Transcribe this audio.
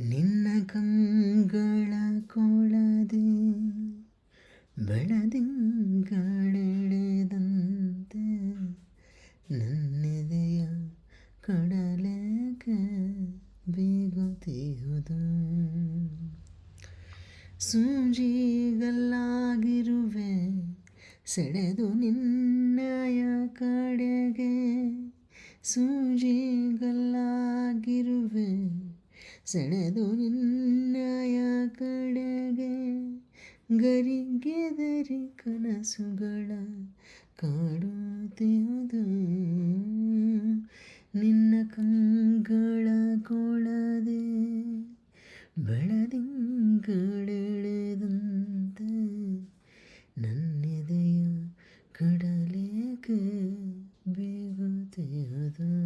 ನಿನ್ನ ಕಂಗಳ ಕೊಳದೆ ಬೆಳದಿಂಗಳೆಳೆದಂತೆ ನನ್ನೆದೆಯ ಕಡಲಕ್ಕೆ ಬೀಗುತ್ತಿಯುವುದು ಸೂಜಿಗಲ್ಲಾಗಿರುವೆ ಸೆಳೆದು ನಿನ್ನಯ ಕಡೆಗೆ. ಸೂಜಿಗಲ್ಲಾಗಿರುವೆ ಸೆಳೆದು ನಿನ್ನಯ ಕಡೆಗೆ ಗರಿಗೆದರಿ ಕನಸುಗಳ ಕಾಡುತ್ತಿರುವುದು ನಿನ್ನ ಕಂಗಳ ಕೊಳದೆ ಬೆಳದಿಂಗಳೆಳೆದಂತೆ ನನ್ನೆದೆಯ ಕಡಲೇಕೆ ಬೇಗುತ್ತಿರುವುದು